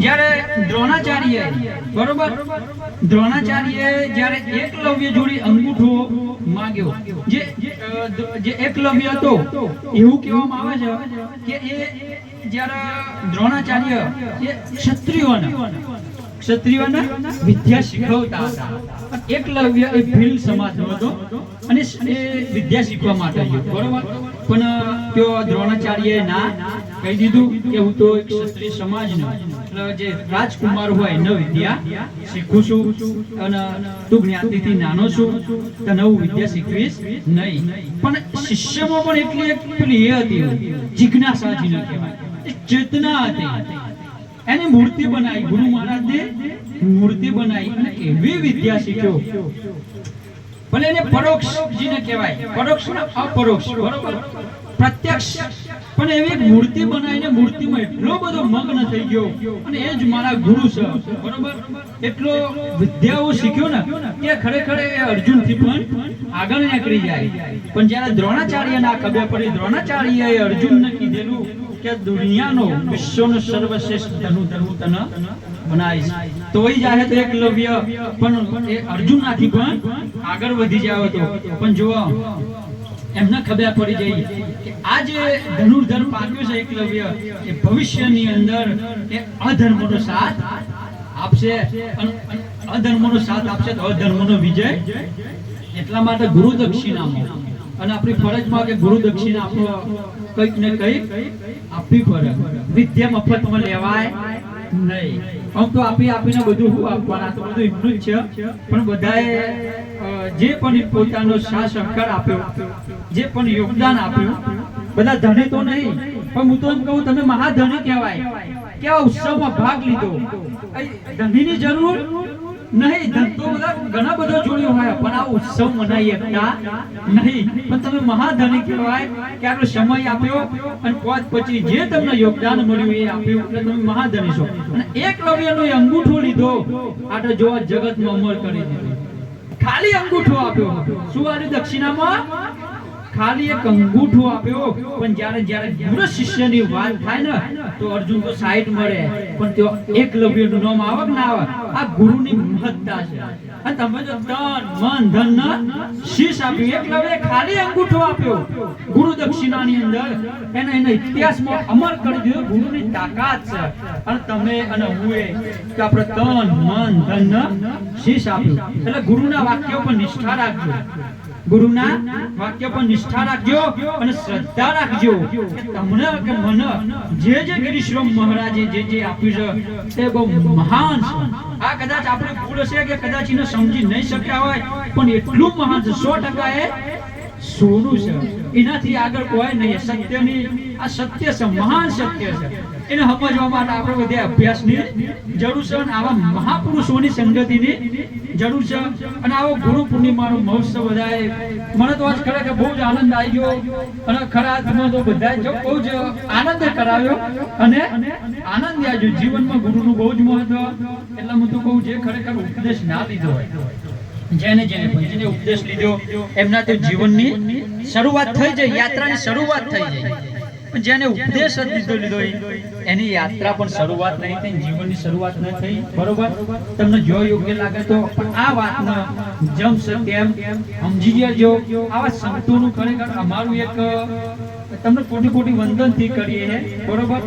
જ્યારે દ્રોણાચાર્ય, બરોબર? દ્રોણાચાર્ય જ્યારે એકલવ્ય જોડી અંગૂઠો માંગ્યો, જે જે એકલવ્ય હતો, એવું કહેવામાં આવે છે કે એ જ્યારે દ્રોણાચાર્ય એ ક્ષત્રિયોને ક્ષત્રિયોને વિદ્યા શીખવતા હતા. એકલવ્ય એ ભીલ સમાજનો હતો અને એ વિદ્યા શીખવા માટે ગયો બરોબર? પણ તેઓ દ્રોણાચાર્ય ના કહી દીધું કે હું તો એક ક્ષત્રિય સમાજનો, એટલે જે રાજકુમાર હોય નવ વિદ્યા શીખું છું અને તું જ્ઞાતિથી નાનો છું તને હું વિદ્યા શીખવીશ નહીં. પણ શિષ્યમાં પણ એટલી એક પેલી હતી જિજ્ઞાસા જેને કહેવાય. ચેતના હતી. એની મૂર્તિ બનાવી, ગુરુ મહારાજે મૂર્તિ બનાવી અને એવી વિદ્યા શીખ્યો. ભલે એને પરોક્ષ જેને કહેવાય. પરોક્ષ અપરોક્ષ. બરોબર? પ્રત્યક્ષ. પણ એવી મૂર્તિ બનાવીને મૂર્તિમાં એટલો બધો મગ્ન થઈ ગયો અને એ જ મારા ગુરુ છે. બરોબર? એટલો વિદ્યાઓ શીખ્યો ને કે ખરેખર એ અર્જુનથી પણ આગળ નીકળી જાય. પણ જ્યારે દ્રોણાચાર્ય ના ખબર પડી દ્રોણાચાર્ય અર્જુન ને કીધેલું કે દુનિયાનો વિશ્વનો સર્વશ્રેષ્ઠ ધનુ હું તને બનાવીશ. તોય જાહે તો એકલવ્ય પણ એ અર્જુનનાથી પણ આગળ વધી જાવ હતો પણ જુઓ, એમને ખબર પડી જઈ આ જે ધનુર્ધર પામ્યો છે એકલવ્ય એ ભવિષ્યની અંદર એ અધર્મનો સાથ આપશે. અને અધર્મનો સાથ આપશે તો અધર્મનો વિજય. એટલા માટે ગુરુ દક્ષિણામાં. અને આપણી ફરજમાં કે ગુરુ દક્ષિણા આપણો કંઈક ને કંઈક આપવી પડે. વિદ્યા મફતમાં લેવાય. નહીં. આમ તો આપી આપીને બધું શું આપવાના તો બધું એમનું જ છે. પણ બધાએ જે પણ પોતાનો સાહ સહકાર આપ્યો, જે પણ યોગદાન આપ્યું, બધા ધણી તો નહીં, પણ હું તો એમ કહું, તમે મહાધણી કહેવાય. કેવા ઉત્સવમાં ભાગ લીધો. ધણીની જરૂર નહીં ધંધો બધા ઘણા બધા જોડ્યો હોય, પણ આ ઉત્સવ મનાઈ શકતા નહીં. પણ તમે મહાધની કહેવાય કે સમય આપ્યો અને પોત પછી જે તમને યોગદાન મળ્યું એ આપ્યું, એટલે તમે મહાધની છો. અને એકલવ્યનો અંગૂઠો લીધો આટલો જોવા જગતમાં અમર કરી દીધો. ખાલી અંગૂઠો આપ્યો. શું આની દક્ષિણામાં? ખાલી એક અંગૂઠો આપ્યો, પણ જ્યારે જ્યારે ગુરુ શિષ્યની વાત થાય ને, તો અર્જુન તો સાઈડ મળે, પણ તેઓ એકલવ્યનું નામ આવક ના આવે. આ ગુરુની મહત્તા છે. ગુરુ દક્ષિણાની અંદર પર નિષ્ઠા રાખજો. ગુરુના વાક્ય પર નિષ્ઠા રાખજો અને શ્રદ્ધા રાખજો તમને કે મને જે જે ગિરીશ્રમ મહારાજે જે જે આપ્યું છે તે બહુ મહાન છે. આ કદાચ આપણે ભૂલ હશે કે કદાચ એને સમજી નહીં શક્યા હોય, પણ એટલું મહાન છે. સો ટકા એ સોનું છે. એનાથી આગળ કોઈ નહીં. સત્યની, આ સત્ય છે, મહાન સત્ય છે. એને સમજવા માટે આપણે બધે અભ્યાસની જરૂર છે અને આવા મહાપુરુષોની સંગતિની જરૂર છે. અને આવો ગુરુ પૂર્ણિમાનો મહોત્સવ બધાએ. મને તો આજ ખરેખર બહુ જ આનંદ આવી ગયો. અને ખરા અર્થમાં તો બધાએ બહુ જ આનંદ કરાવ્યો. અને આનંદ આવ્યો. જીવનમાં બહુ જ મહત્વ, એટલે હું તો કહું જે ખરેખર ઉપદેશ ના લીધો હોય. જેને જેને જેને ઉપદેશ લીધો, એમના તો જીવનની શરૂઆત થઈ જાય, યાત્રાની શરૂઆત થઈ જાય. જેને ઉપદેશ જ લીધો લીધો એની યાત્રા પણ શરૂઆત નહીં થઈ, જીવનની શરૂઆત ન થઈ. બરોબર? તમને જો યોગ્ય લાગે તો આ વાતને જમશે તેમ સમજી જજો. આવા સંતોનું ખરેખર અમારું એક, તમને કોટી કોટી વંદનથી કરીએ બરોબર?